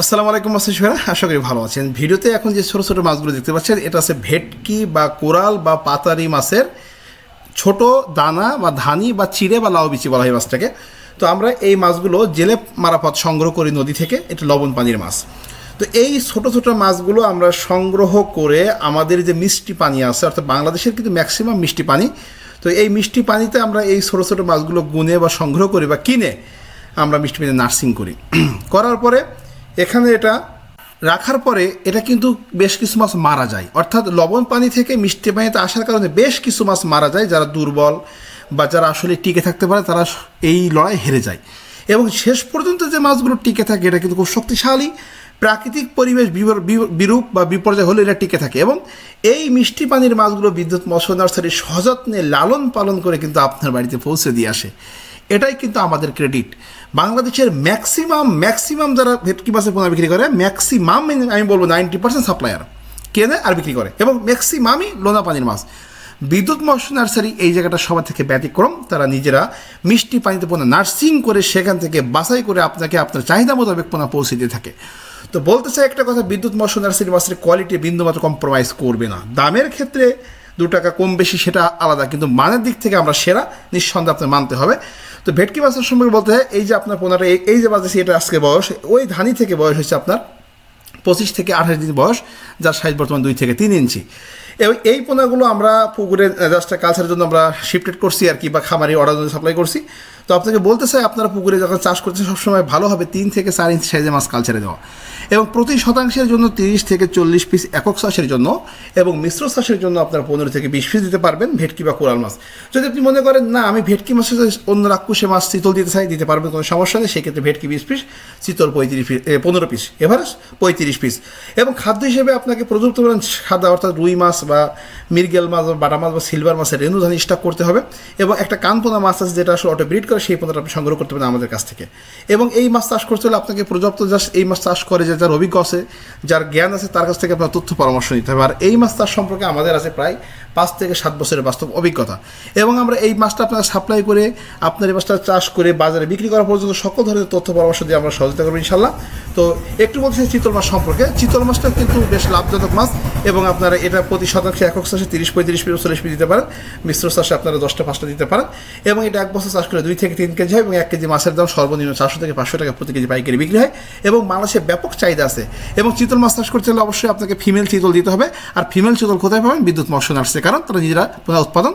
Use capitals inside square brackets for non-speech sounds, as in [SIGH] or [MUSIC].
আসসালামু আলাইকুম মাসুদ ভাইরা আশা করি ভালো আছেন। ভিডিওতে এখন যে ছোটো ছোটো মাছগুলো দেখতে পাচ্ছেন, এটা আছে ভেটকি বা কোরাল বা পাতারি মাছের ছোট দানা বা ধানি বা চিড়ে বা লাউ বিচি বলা হয় মাছটাকে। তো আমরা এই মাছগুলো জেলে মারাফত সংগ্রহ করি নদী থেকে। এটা লবণ পানির মাছ। তো এই ছোট ছোট মাছগুলো আমরা সংগ্রহ করে আমাদের যে মিষ্টি পানি আছে, অর্থাৎ বাংলাদেশের কিন্তু ম্যাক্সিমাম মিষ্টি পানি তো এই মিষ্টি পানিতে আমরা এই ছোটো ছোটো মাছগুলো গুনে বা সংগ্রহ করি বা কিনে আমরা মিষ্টি পানিতে নার্সিং করি। [CLEARS THROAT] করার পরে এখানে এটা রাখার পরে এটা কিন্তু বেশ কিছু মাছ মারা যায়। অর্থাৎ লবণ পানি থেকে মিষ্টি পানিতে আসার কারণে বেশ কিছু মাছ মারা যায় যারা দুর্বল বা যারা আসলে টিকে থাকতে পারে তারা এই লড়াই হেরে যায়। এবং শেষ পর্যন্ত যে মাছগুলো টিকে থাকে এটা কিন্তু খুব শক্তিশালী প্রাকৃতিক পরিবেশ বিরূপ বা বিপর্যয় হলে এটা টিকে থাকে এবং এই মিষ্টি পানির মাছগুলো বিদ্যুৎ মৎস্য নার্সারি সযত্নে লালন পালন করে কিন্তু আপনার বাড়িতে পৌঁছে দিয়ে আসে। এটাই কিন্তু আমাদের ক্রেডিট বাংলাদেশের ম্যাক্সিমাম ম্যাক্সিমাম যারা ভেটকি মাছের পোনা বিক্রি করে ম্যাক্সিমাম আমি বলব নাইনটি পার্সেন্ট সাপ্লায়ার কেনে আর বিক্রি করে এবং ম্যাক্সিমামই লোনা পানির মাছ। বিদ্যুৎ মৎস্য নার্সারি এই জায়গাটা সবার থেকে ব্যতিক্রম। তারা নিজেরা মিষ্টি পানিতে পোনা নার্সিং করে সেখান থেকে বাছাই করে আপনাকে আপনার চাহিদা মোতাবেক পোনা পৌঁছে দিয়ে থাকে। তো বলতে চাই একটা কথা, বিদ্যুৎ মৎস্য নার্সারি মাছের কোয়ালিটি বিন্দুমাত্র কম্প্রোমাইজ করবে না। দামের ক্ষেত্রে দু টাকা কম বেশি সেটা আলাদা, কিন্তু মানের দিক থেকে আমরা সেরা, নিঃসন্দেহে আপনার মানতে হবে। তো ভেটকি মাছের সম্পর্কে বলতে হয় এই যে আপনার পোনাটা, এই- যে বাজেছি এটা আজকে বয়স, ওই ধানি থেকে বয়স হচ্ছে আপনার পঁচিশ থেকে আঠাশ দিন বয়স, যার সাইজ বর্তমান দুই থেকে তিন ইঞ্চি। এবং এই পোনাগুলো আমরা পুকুরে জাস্ট কালচারের জন্য আমরা শিফটেড করছি আর কি, বা খামারি অর্ডার সাপ্লাই করছি। তো আপনাকে বলতে চাই, আপনারা পুকুরে যখন চাষ করতে সবসময় ভালো হবে তিন থেকে চার ইঞ্চি সাইজে মাছ কালচারে দেওয়া। এবং প্রতি শতাংশের জন্য তিরিশ থেকে চল্লিশ পিস একক চাষের জন্য এবং মিশ্র চাষের জন্য আপনারা পনেরো থেকে বিশ পিস দিতে পারবেন ভেটকি বা কোরাল মাছ। যদি আপনি মনে করেন, না, আমি ভেটকি মাছের অন্য রাক্ষুসে মাছ চিতল দিতে চাই, দিতে পারবেন কোনো সমস্যা নেই, সেক্ষেত্রে ভেটকি বিশ পিস চিতল পঁয়ত্রিশ পিস পনেরো পিস এভারেজ পঁয়ত্রিশ পিস এবং খাদ্য হিসেবে আপনাকে প্রযুক্ত করেন সাদা, অর্থাৎ রুই মাছ বা মিরগেল মাছ বা বাটা মাছ বা সিলভার মাছের রেণু ধান করতে হবে। এবং একটা কানপোনা মাছ আছে, যেটা আসলে অটো ব্রিড করে সেই পোনাটা আপনি সংগ্রহ করতে পারেন আমাদের কাছ থেকে। এবং এই মাছ চাষ করতে হলে আপনাকে পর্যাপ্ত জাস্ট এই মাছ চাষ করে যে যার অভিজ্ঞ আছে, যার জ্ঞান আছে, তার কাছ থেকে আপনার তথ্য পরামর্শ নিতে হবে। আর এই মাছ চাষ সম্পর্কে আমাদের আছে প্রায় পাঁচ থেকে সাত বছরের বাস্তব অভিজ্ঞতা। এবং আমরা এই মাছটা আপনার সাপ্লাই করে, আপনার এই মাছটা চাষ করে বাজারে বিক্রি করা পর্যন্ত সকল ধরনের তথ্য পরামর্শ দিয়ে আমরা সহযোগিতা করব ইনশাল্লাহ তো একটু চাই চিতল মাছ সম্পর্কে। চিতল মাছটা কিন্তু বেশ লাভজনক মাছ এবং আপনারা এটা প্রতি শতাংশে একক চাষে তিরিশ পঁয়ত্রিশ পিস চল্লিশ পিস দিতে পারেন। মিশ্র চাষে আপনারা দশটা পাঁচটা দিতে পারেন। এবং এটা এক বছর চাষ করে দুই থেকে তিন কেজি হয় এবং এক কেজি মাছের দাম সর্বনিম্ন চারশো থেকে পাঁচশো টাকা প্রতি কেজি পাইকারি বিক্রি হয় এবং বাংলাদেশে ব্যাপক চাহিদা আছে এবং চিতল মাছ চাষ করতে হলে অবশ্যই আপনাকে ফিমেল চিতল দিতে হবে। আর ফিমেল চিতল কোথায় পাবেন? বিদ্যুৎ মৎস্য নার্সে কারণ তারা নিজেরা উৎপাদন